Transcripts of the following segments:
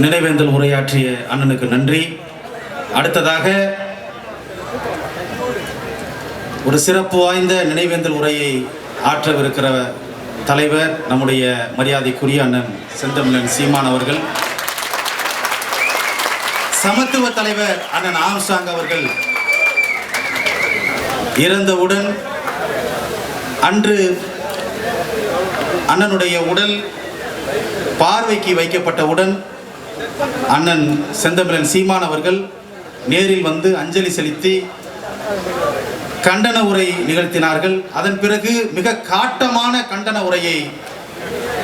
நினைவேந்தல் உரையாற்றிய அண்ணனுக்கு நன்றி. அடுத்ததாக ஒரு சிறப்பு வாய்ந்த நினைவேந்தல் உரையை ஆற்றவிருக்கிற தலைவர் நம்முடைய மரியாதைக்குரிய அண்ணன் செந்தமிழன் சீமான் அவர்கள். சமத்துவ தலைவர் அண்ணன் ஆம்சாங் அவர்கள் இறந்தவுடன் அன்று அண்ணனுடைய உடல் பார்வைக்கு வைக்கப்பட்டவுடன் அண்ணன் செந்தமிழன் சீமான் அவர்கள் நேரில் வந்து அஞ்சலி செலுத்தி கண்டன உரை நிகழ்த்தினார்கள். அதன் பிறகு மிக காட்டமான கண்டன உரையை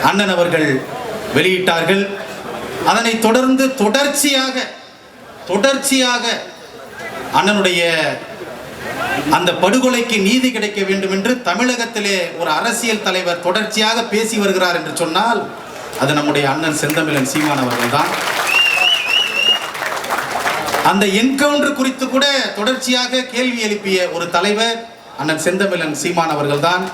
அண்ணன் அவர்கள் வெளியிட்டார்கள். அதனை தொடர்ந்து தொடர்ச்சியாக தொடர்ச்சியாக அண்ணனுடைய அந்த படுகொலைக்கு நீதி கிடைக்க வேண்டும் என்று தமிழகத்திலே ஒரு அரசியல் தலைவர் தொடர்ச்சியாக பேசி வருகிறார் என்று சொன்னால் அது நம்முடைய அண்ணன் செந்தமிழன் சீமான் அவர்கள் தான் அந்த என்கவுண்டர் குறித்து கூட தொடர்ச்சியாக கேள்வி எழுப்பிய ஒரு தலைவர் அண்ணன் செந்தமிழன் சீமான் அவர்கள் தான்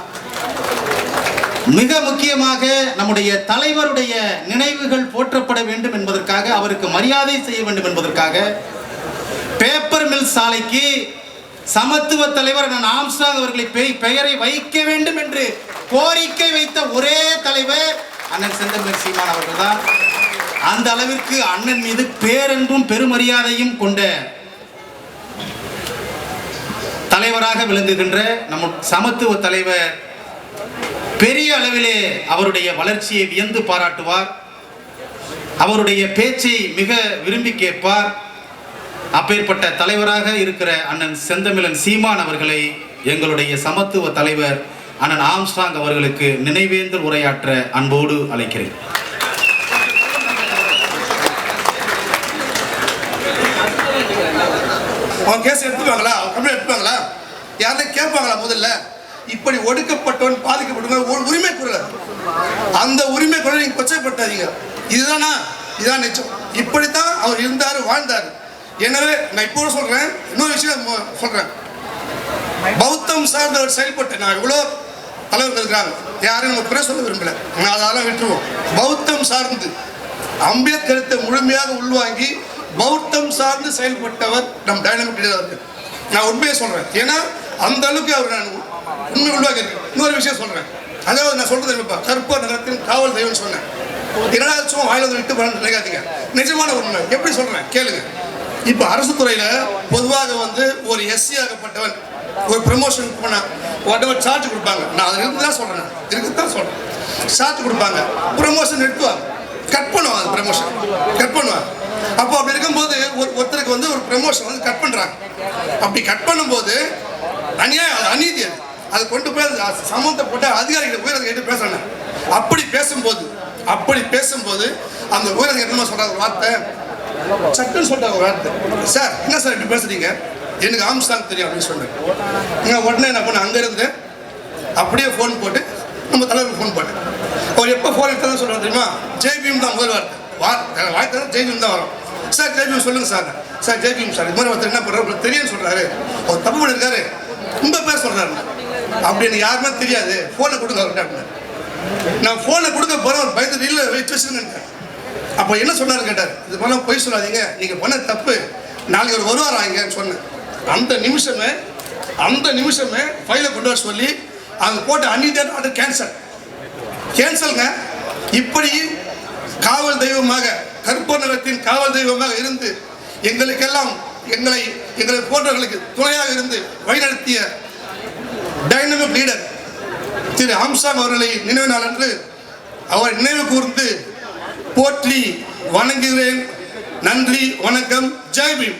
மிக முக்கியமாக நம்முடைய தலைவருடைய நினைவுகள் போற்றப்பட வேண்டும் என்பதற்காக அவருக்கு மரியாதை செய்ய வேண்டும் என்பதற்காக பேப்பர் மில் சாலைக்கு சமத்துவ தலைவர் அண்ணன் ஆம்ஸ்டாங் அவர்களை பெயரை வைக்க வேண்டும் என்று கோரிக்கை வைத்த ஒரே அண்ணன் செந்தமிழன் சீமான் அவர்கள் தான் அந்த அளவிற்கு அண்ணன் மீது பேரன்பும் பெருமரியாதையும் கொண்ட தலைவராக விளங்குகின்ற நம் சமத்துவ தலைவர் பெரிய அளவிலே அவருடைய வளர்ச்சியை வியந்து பாராட்டுவார். அவருடைய பேச்சை மிக விரும்பி கேட்பார். அப்பேற்பட்ட தலைவராக இருக்கிற அண்ணன் செந்தமிழன் சீமான் அவர்களை எங்களுடைய சமத்துவ தலைவர் அண்ணன் ஆம்ஸ்டாங் அவர்களுக்கு நினைவேந்தல் உரையாற்ற அன்போடு அழைக்கிறேன். அவன் கேஸ் எடுத்துப்பாங்களா அவன் எடுப்பாங்களா எடுத்துப்பாங்களா யாரும் கேட்பாங்களா முதல்ல? இப்படி ஒடுக்கப்பட்டவன் பாதிக்கப்பட்டவன் ஒரு உரிமை குரல். அந்த உரிமை குரல் நீங்க கொச்சைப்பட்டாதீங்க இதுதானா? இதுதான் நிச்சயம். இப்படித்தான் அவர் இருந்தாரு வாழ்ந்தார். எனவே நான் இப்போ சொல்றேன் இன்னொரு விஷயம் சொல்றேன். பௌத்தம் சார்ந்தவர் செயல்பட்டு நான் இவ்வளோ தலைவர்கள் இருக்கிறாங்க. யாரும் நம்ம குறை சொல்ல விரும்பல. நான் அதெல்லாம் விட்டுருவோம். பௌத்தம் சார்ந்து அம்பேத்கரத்தை முழுமையாக உள்வாங்கி பௌத்தம் சார்ந்து செயல்பட்டவர் நம் டைனமிக் லீடர் அவர்கள். நான் உண்மையை சொல்கிறேன் ஏன்னா அந்த அளவுக்கு அவர் நான் உண்மை உள்வாங்கி இன்னொரு விஷயம் சொல்கிறேன் அதாவது நான் சொல்றது என்னப்பா? கற்பூர் நகரத்தின் காவல் தெய்வம்னு சொன்னேன். என்னடா சும்மா வாயில விட்டு பலன் நினைக்காதீங்க. நிஜமான உண்மை. எப்படி சொல்கிறேன் கேளுங்க. இப்போ அரசு துறையில் பொதுவாக வந்து ஒரு எஸ்சி ஆகப்பட்டவன் ஒரு ப்ரமோஷனுக்கு போனான் உடனே சார்ஜ் கொடுப்பாங்க. நான் அதில் இருந்து தான் சொல்கிறேன் இருக்கு தான் சொல்கிறேன் சார்ஜ் கொடுப்பாங்க. ப்ரமோஷன் எடுத்துவாங்க கட் பண்ணுவாங்க அந்த ப்ரமோஷன் கட் பண்ணுவாங்க அப்போ அப்படி இருக்கும்போது ஒரு ஒருத்தருக்கு வந்து ஒரு ப்ரமோஷன் வந்து கட் பண்ணுறாங்க அப்படி கட் பண்ணும்போது அநியாயம் அது அநீதி அது. அதை கொண்டு போய் அது சம்மந்தப்பட்ட அதிகாரிகளை போய் அதை கேட்டு பேசுறாங்க. அப்படி பேசும்போது அப்படி பேசும்போது அந்த உயரதிகாரி என்னமா சொல்றாங்க ஒரு வார்த்தை. சட்டுன்னு சொல்கிறாங்க ஒரு வார்த்தை. சார் என்ன சார் இப்படி பேசுறீங்க? எனக்கு ஆம்ஸ்டாங் தெரியும் அப்படின்னு சொன்னேன். நான் உடனே என்ன பண்ண அங்கே இருந்து அப்படியே ஃபோன் போட்டு நம்ம தலைவருக்கு ஃபோன் போட்டேன் அவர் எப்போ ஃபோன் எடுத்தாலும் சொல்கிறார் தெரியுமா? ஜெய்பீம் தான் முதல் வார்த்தை வார்த்தை வார்த்தை ஜெய்பீம் தான் வரும். சார் ஜெய்பீம் சொல்லுங்க சார். Sir Jai Bhim sir. இது மாதிரி ஒருத்தர் என்ன பண்ணுறாரு தெரியும் சொல்கிறாரு அவர் தப்பு பண்ணிருக்காரு ரொம்ப பேர் சொல்கிறாரு அப்படி எனக்கு யாருமே தெரியாது. ஃபோனை கொடுங்க அவர்கிட்ட அப்படின்னு. நான் ஃபோனை கொடுக்க போகிறேன் அவர் பயந்து இல்லை வச்சு வச்சுருங்க அப்போ என்ன சொன்னார் கேட்டார். இது மாதிரிலாம் பொய் சொல்லாதீங்க. நீங்கள் பண்ண தப்பு. நாளைக்கு ஒரு வருவாரா இங்கன்னு சொன்னேன். அந்த நிமிஷமே அந்த நிமிஷமே ஃபைலை கொண்டு வர சொல்லி அவங்க போட்ட அன்னிதேன் ஆர்டர் கேன்சல் கேன்சல்ங்க இப்படி காவல் தெய்வமாக கற்ப நகரத்தின் காவல் தெய்வமாக இருந்து எங்களுக்கெல்லாம் எங்களை எங்களை போன்றவர்களுக்கு துணையாக இருந்து வழிநடத்திய டைனமிக் லீடர் திரு ஹம்சாங் அவர்களை நினைவு நாள் அன்று அவர் நினைவு கூர்ந்து போற்றி வணங்குகிறேன். நன்றி வணக்கம். ஜெய் பீம்.